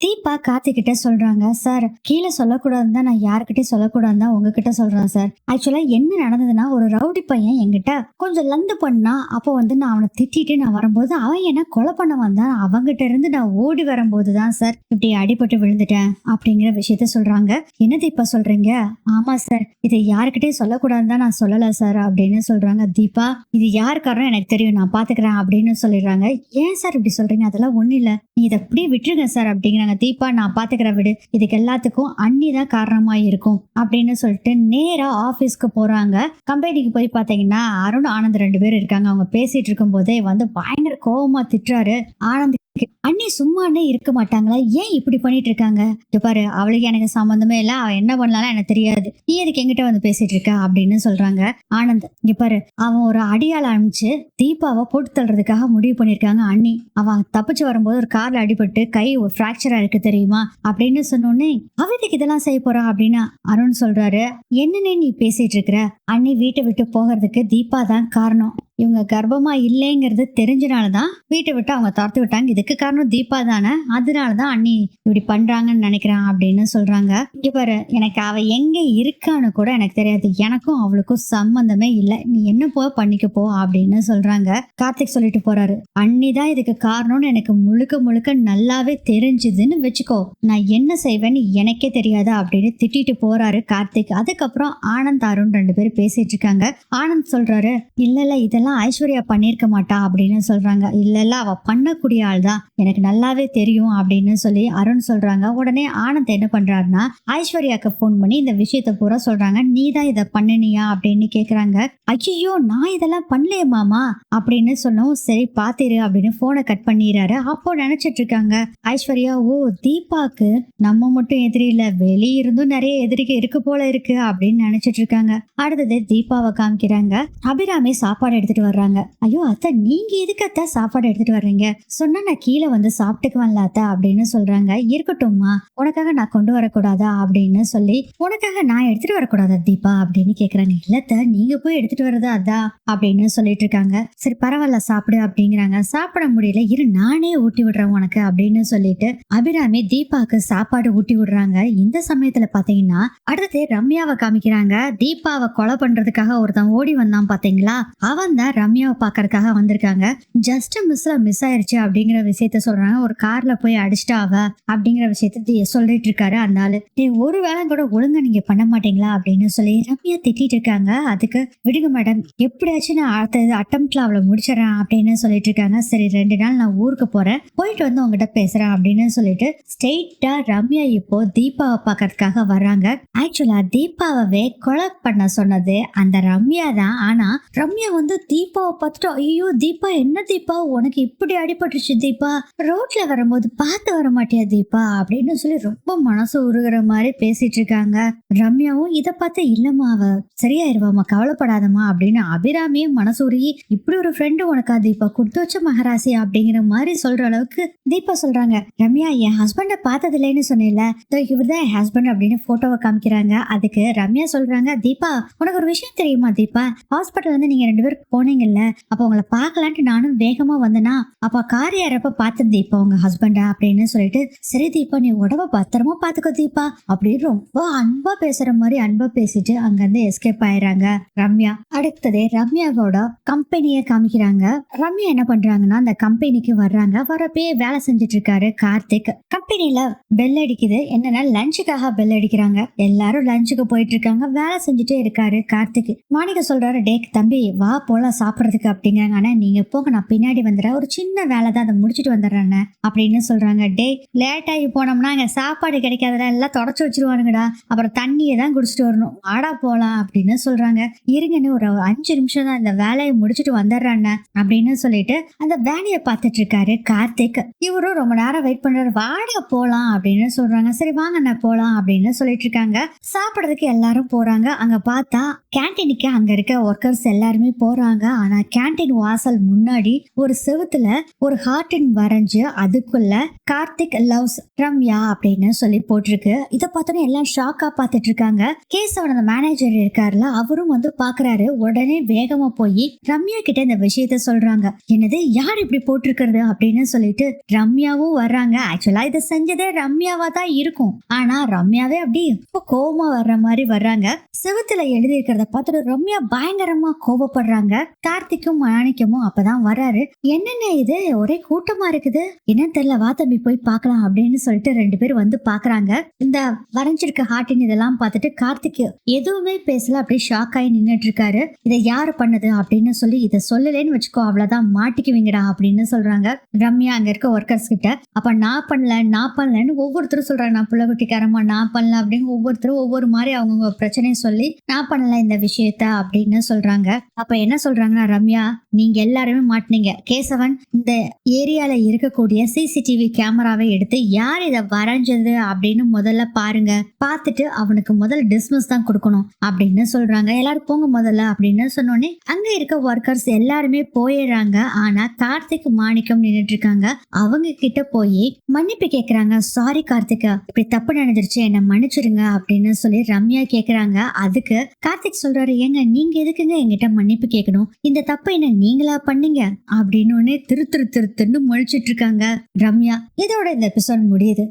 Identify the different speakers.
Speaker 1: தீபா கார்த்திகிட்ட சொல்றாங்க சார் கீழே சொல்லக்கூடாதுன்னு தான் நான் யாருக்கிட்டயும் சொல்லக்கூடாதுன்னு தான் உங்ககிட்ட சொல்றேன் சார். ஆக்சுவலா என்ன நடந்ததுன்னா ஒரு ரவுடி பையன் என்கிட்ட கொஞ்சம் லந்து பண்ணா அப்போ வந்து நான் அவனை திட்டிட்டு நான் வரும்போது அவன் என்ன கொலை பண்ண வந்தான் அவங்கிட்ட இருந்து நான் ஓடி வரும்போது தான் சார் இப்படி அடிபட்டு விழுந்துட்டேன் அப்படிங்கிற விஷயத்த சொல்றாங்க. என்ன தீபா சொல்றீங்க? ஆமா சார் இதை யாருக்கிட்டயும் சொல்லக்கூடாதுன்னு தான் நான் சொல்லல சார் அப்படின்னு சொல்றாங்க தீபா. இது யார் காரணம்? எனக்கு தெரியும் நான் பாத்துக்கிறேன் அப்படின்னு சொல்லிடுறாங்க. ஏன் சார் இப்படி சொல்றீங்க? அதெல்லாம் ஒண்ணு இல்ல. நீ இதை அப்படியே விட்டுருங்க சார் அப்படிங்கிறாங்க தீபா நான் பாத்துக்கிற விடு. இதுக்கு எல்லாத்துக்கும் அண்ணி தான் காரணமா இருக்கும். அப்படின்னு சொல்லிட்டு நேரா ஆபீஸ்க்கு போறாங்க. கம்பெனிக்கு போய் பாத்தீங்கன்னா அருண் ஆனந்த் ரெண்டு பேர் இருக்காங்க. அவங்க பேசிட்டு இருக்கும் போதே வந்து பயங்கர கோவமா திட்டுறாரு. ஆனந்த் அண்ணி சும்மானே இருக்க மாட்டாங்களா? ஏன் இப்படி பண்ணிட்டு இருக்காங்க பாரு அவளுக்கு எனக்கு சம்மந்தமே இல்ல. அவ என்ன பண்ணலாம் எனக்கு தெரியாது. நீ எதுக்கு என்கிட்ட வந்து பேசிட்டு இருக்க? அப்படின்னு சொல்றாங்க ஆனந்த். இங்க பாரு அவன் ஒரு அடியால அனுப்பிச்சு தீபாவை போட்டு தள்ளுறதுக்காக முடிவு பண்ணிருக்காங்க அண்ணி. அவன் தப்பிச்சு வரும்போது ஒரு கார்ல அடிபட்டு கை ஒரு ஃப்ராக்சரா இருக்கு தெரியுமா? அப்படின்னு சொன்னோடனே அவளுக்கு இதெல்லாம் செய்ய போறா? அப்படின்னு அருண் சொல்றாரு. என்னன்னு நீ பேசிட்டு இருக்கிற? அண்ணி வீட்டை விட்டு போகிறதுக்கு தீபா தான் காரணம். இவங்க கர்ப்பமா இல்லைங்கிறது தெரிஞ்சனாலதான் வீட்டை விட்டு அவங்க துரத்து விட்டாங்க. இதுக்கு காரணம் தீபா தானே. அதனாலதான் அண்ணி இப்படி பண்றாங்கன்னு நினைக்கிறேன் அப்படின்னு சொல்றாங்க. இங்க பாரு எனக்கு அவ எங்க இருக்கான்னு கூட எனக்கு தெரியாது. எனக்கும் அவளுக்கும் சம்பந்தமே இல்லை. நீ என்ன போ பண்ணிக்க போ அப்படின்னு சொல்றாங்க. கார்த்திக் சொல்லிட்டு போறாரு. அண்ணி தான் இதுக்கு காரணம்னு எனக்கு முழுக்க முழுக்க நல்லாவே தெரிஞ்சுதுன்னு வச்சுக்கோ. நான் என்ன செய்வேன்னு எனக்கே தெரியாதா அப்படின்னு திட்டிட்டு போறாரு கார்த்திக். அதுக்கப்புறம் ஆனந்த் அருண் ரெண்டு பேரும் பேசிட்டு இருக்காங்க. ஆனந்த் சொல்றாரு இல்ல இல்ல இதெல்லாம் ஐஸ்வர்யா பண்ணியிருக்க மாட்டா அப்படின்னு சொல்றாங்க. இல்ல அவ பண்ணக்கூடிய ஆள் தான் எனக்கு நல்லாவே தெரியும் அப்படின்னு சொல்லி அருண் சொல்றாங்க. உடனே ஆனந்த் என்ன பண்றாருன்னா ஐஸ்வர்யாக்கு ஃபோன் பண்ணி இந்த விஷயத்த பூரா சொல்றாங்க. நீ தான் இதை பண்ணினியா அப்படின்னு கேக்குறாங்க. ஐயோ நான் இதெல்லாம் பண்ணலையே மாமா அப்படின்னு சொன்னோம் சரி பாத்திரு அப்படின்னு போனை கட் பண்ணிடுறாரு. அப்போ நினைச்சிட்டு இருக்காங்க ஐஸ்வர்யா ஓ தீபாக்கு நம்ம மட்டும் எதிரி இல்ல. வெளியிருந்தும் நிறைய எதிரிக்கு இருக்கு போல இருக்கு. அப்படின்னு நினைச்சிட்டு இருக்காங்க. அடுத்தது தீபாவை காமிக்கிறாங்க. அபிராமி சாப்பாடு எடுத்துட்டு வர்றாங்க. ஐயோ அத்தை நீங்க எதுக்கு அத்தை சாப்பாடு எடுத்துட்டு வர்றீங்க? சொன்னா நான் கீழே வந்து சாப்பிட்டுக்குவேன்ல அத்தை அப்படின்னு சொல்றாங்க. இருக்கட்டும்மா. உனக்காக நான் கொண்டு வரக்கூடாதா? அப்படின்னு சொல்லி உனக்காக நான் எடுத்துட்டு வரக்கூடாதா தீபா? அப்படின்னு கேக்குறாங்க. இல்லத்த நீங்க போய் எடுத்துட்டு வரதா அதான் அப்படின்னு சொல்லிட்டு இருக்காங்க. சரி பரவாயில்ல சாப்பிடு அப்படிங்கிறாங்க. சாப்பிட முடியல இரு நானே ஊட்டி விடுறேன் உனக்கு அப்படின்னு சொல்லிட்டு அபிராமி தீபாக்கு சாப்பாடு ஊட்டி விடுறாங்க. இந்த சமயத்துல பாத்தீங்கன்னா அடுத்தது ரம்யாவை காமிக்கிறாங்க. தீபாவை கொலை பண்றதுக்காக ஒருத்தன் ஓடி வந்தான் பாத்தீங்களா? அவன் தான் ரம்யாவை பாக்கறதுக்காக வந்திருக்காங்க. ஜஸ்ட் மிஸ்ல மிஸ் ஆயிருச்சு அப்படிங்கிற விஷயத்த சொல்றாங்க. ஒரு கார்ல போய் அடிச்சிட்டாவ அவ அப்படிங்கிற விஷயத்த சொல்லிட்டு இருக்காரு அந்த ஆளு நீ ஒரு வேலை கூட ஒழுங்கா நீங்க பண்ண மாட்டீங்களா? அப்படின்னு சொல்லி ரம்யா திட்டிட்டு இருக்காங்க. அதுக்கு விடுங்க மேடம் எப்படியாச்சும் நான் அடுத்தது அட்டம்ப்ட்ல அவளை முடிச்சிடறேன் அப்படின்னு சொல்லிட்டு இருக்காங்க. சரி ரெண்டு நாள் நான் ஊருக்கு போறேன். போயிட்டு வந்து உங்ககிட்ட பேசுறேன் அப்படின்னு சொல்லிட்டு ஸ்ட்ரெயிட்டா ரம்யா இப்போ தீபாவை பார்க்கறதுக்காக வர்றாங்க. ஆக்சுவலா தீபாவை கொலை பண்ண சொன்னது அந்த ரம்யா தான். ஆனா ரம்யா வந்து தீபாவை பார்த்துட்டு ஐயோ தீபா என்ன தீபா? உனக்கு இப்படி அடிபட்டுருச்சு தீபா. ரோட்ல வரும்போது பார்த்து வர மாட்டியா தீபா? அப்படின்னு சொல்லி ரொம்ப மனசு உருகுற மாதிரி பேசிட்டு இருக்காங்க. ரம்யாவும் இதை பார்த்து இல்லம்மா அவ சரியாயிருவாமா கவலைப்படாதம்மா அப்படின்னு அபிராமியும் மனசு உருகி இப்படி ஒரு ஃப்ரெண்டு உனக்கா தீபா? கொடுத்து வச்ச மகராசி அப்படிங்கிற மாதிரி சொல்ற அளவுக்கு தீபா சொல்றாங்க. ரம்யா என் ஹஸ்பண்ட பார்த்தது இல்லைன்னு சொன்னேன்ல. இவர் தான் என் ஹஸ்பண்ட் அப்படின்னு போட்டோவை காமிக்கிறாங்க. அதுக்கு ரம்யா சொல்றாங்க தீபா உனக்கு ஒரு விஷயம் தெரியுமா தீபா? ஹாஸ்பிட்டல் வந்து நீங்க ரெண்டு பேரும் போனீங்கல்ல அப்போ உங்களை பார்க்கலான்ட்டு நானும் வேகமா வந்தேனா அப்ப கார் யாரப்ப பார்த்தேன் தீபா உங்க ஹஸ்பண்டா அப்படின்னு சொல்லிட்டு சரி தீபா நீ உடம்ப பத்திரமா பாத்துக்கோ தீபா அப்படின்னு ரொம்ப அன்பா பேசுற மாதிரி அன்பா பேசிட்டு அங்கிருந்து எஸ்கேப் ஆயிடுறாங்க ரம்யா. அடுத்தது ரம்யாவோட கம்பெனியை காமிக்கிறாங்க. ரம்யா என்ன பண்றாங்கன்னா அந்த கம்பெனிக்கு வர்றாங்க. வரப்பே வேலை செஞ்சுட்டு இருக்காரு கார்த்திக். கம்பெனில பெல் அடிக்குது. என்னன்னா லஞ்சுக்காக பெல் அடிக்கிறாங்க. எல்லாரும் லஞ்சுக்கு போயிட்டு இருக்காங்க வேலை செஞ்சுட்டே இருக்காரு கார்த்திக். மாணிக்க சொல்றாரு டேக் தம்பி வா போலாம் சாப்பிட்றதுக்கு அப்படிங்கிறாங்க. ஆனா நீங்க போங்க. நான் பின்னாடி வந்துடுறேன். ஒரு சின்ன வேலை தான். அதை முடிச்சுட்டு வந்துடுறேன் அப்படின்னு சொல்றாங்க. டே லேட் ஆகி போனோம்னா அங்க சாப்பாடு கிடைக்காதடா. எல்லாம் தொடச்சு வச்சிருவானுங்கடா. அப்புறம் தண்ணியை தான் குடிச்சிட்டு வரணும். ஆடா போலாம் அப்படின்னு சொல்றாங்க. இருங்கன்னு ஒரு அஞ்சு நிமிஷம் தான் இந்த வேலையை முடிச்சிட்டு வந்துடுறாங்க அப்படின்னு சொல்லிட்டு அந்த வேலையை பார்த்துட்டு இருக்காரு கார்த்திக். இவரும் ரொம்ப நேரம் வெயிட் பண்றாரு. வாடா போலாம் அப்படின்னு சொல்றாங்க. சரி வாங்க நான் போலாம் அப்படின்னு சொல்லிட்டு இருக்காங்க சாப்பிடறதுக்கு எல்லாரும் போறாங்க. அங்க பார்த்தா கேன்டீனுக்கு அங்க இருக்க ஒர்க்கர்ஸ் எல்லாருமே போறாங்க. ஆனா கேண்டீன் வாசல் முன்னாடி ஒரு செவுத்துல ஒரு ஹார்டின் வரைஞ்சு அதுக்குள்ள கார்த்திக் லவ்ஸ் ரம்யா அப்படின்னு சொல்லி போட்டிருக்கு. இதை பார்த்தோன்னே எல்லாம் ஷாக்கா பார்த்துட்டு இருக்காங்க கேசவன் அந்த மேனேஜர் இருக்காருல அவரும் வந்து பாக்குறாரு உடனே வேகமா போய் ரம்யா கிட்ட இந்த விஷயத்த சொல்றாங்க. என்னது யார் இப்படி போட்டிருக்கிறது அப்படின்னு சொல்லிட்டு ரம்யாவும் வர்றாங்க. ஆக்சுவலா இதை செஞ்சதே ரம்யாவா தான் இருக்கும். ஆனா ரம்யாவே அப்படி கோபமா வர்ற மாதிரி வர்றாங்க. சிவத்துல எழுதி இருக்கிறத பார்த்துட்டு ரம்யா பயங்கரமா கோபப்படுறாங்க கார்த்திக்கும் மாணிக்கமும் அப்பதான் வர்றாரு. என்னென்ன இது? ஒரே கூட்டமா இருக்குது. என்ன தெரியல வா தம்பி போய் பார்க்கலாம் அப்படின்னு சொல்லிட்டு ரெண்டு பேரும் வந்து பாக்குறாங்க இந்த வரைஞ்சிருக்க ஹார்டின் இதெல்லாம் பார்த்துட்டு கார்த்திக் எதுவுமே பேசல அப்படியே ஷாக் ஆகி நின்றுட்டு இருக்காரு. இதை யாரு பண்ணது அப்படின்னு சொல்லி இதை சொல்லலேன்னு வச்சுக்கோ அவ்வளவுதான் மாட்டிக்குவீங்கடா அப்படின்னு சொல்றாங்க. ரம்யா அங்க இருக்க ஒர்க்கர்ஸ் கிட்ட அப்ப நான் பண்ணல நான் பண்ணலன்னு ஒவ்வொருத்தரும் சொல்றாங்க. நான் புள்ளகுட்டிக்காரமா நான் பண்ணல அப்படின்னு ஒவ்வொருத்தரும் ஒவ்வொரு மாதிரி அவங்கவுங்க பிரச்சனையை சொல்லி நான் பண்ணல இந்த விஷயத்த அப்படின்னு சொல்றாங்க. அப்ப என்ன சொல்றாங்கன்னா ரம்யா நீங்க எல்லாருமே மாட்டினீங்க. கேசவன் இந்த ஏரியால இருக்கக்கூடிய சிசிடிவி கேமராவை எடுத்து யார் இதை வரைஞ்சது? அப்படின்னு முதல்ல பாருங்க. பார்த்துட்டு அவனுக்கு முதல் டிஸ்மிஸ் தான் கொடுக்கணும் அப்படின்னு சொல்றாங்க. எல்லாரும் போங்க முதல்ல அப்படின்னு சொன்னோடனே அங்க இருக்க ஒர்க்கர்ஸ் எல்லாருமே போயிடுறாங்க. ஆனா கார்த்திக் மாணிக்கம் நின்றுட்டு இருக்காங்க அவங்க கிட்ட போய் மன்னிப்பு கேக்குறாங்க. சாரி கார்த்திகா இப்படி தப்பு நடந்துருச்சு. என்ன மன்னிச்சிடுங்க அப்படின்னு சொல்லி ரம்யா கேக்குறாங்க. அதுக்கு கார்த்திக் சொல்றாரு ஏங்க நீங்க எதுக்குங்க என்கிட்ட மன்னிப்பு கேட்கணும் இந்த தப்பை என்ன நீங்களா பண்ணீங்க? அப்படின்னு திரு திரு திரு திருன்னு முழிச்சிட்டு இருக்காங்க ரம்யா. இதோட இந்த எபிசோட் முடியுது.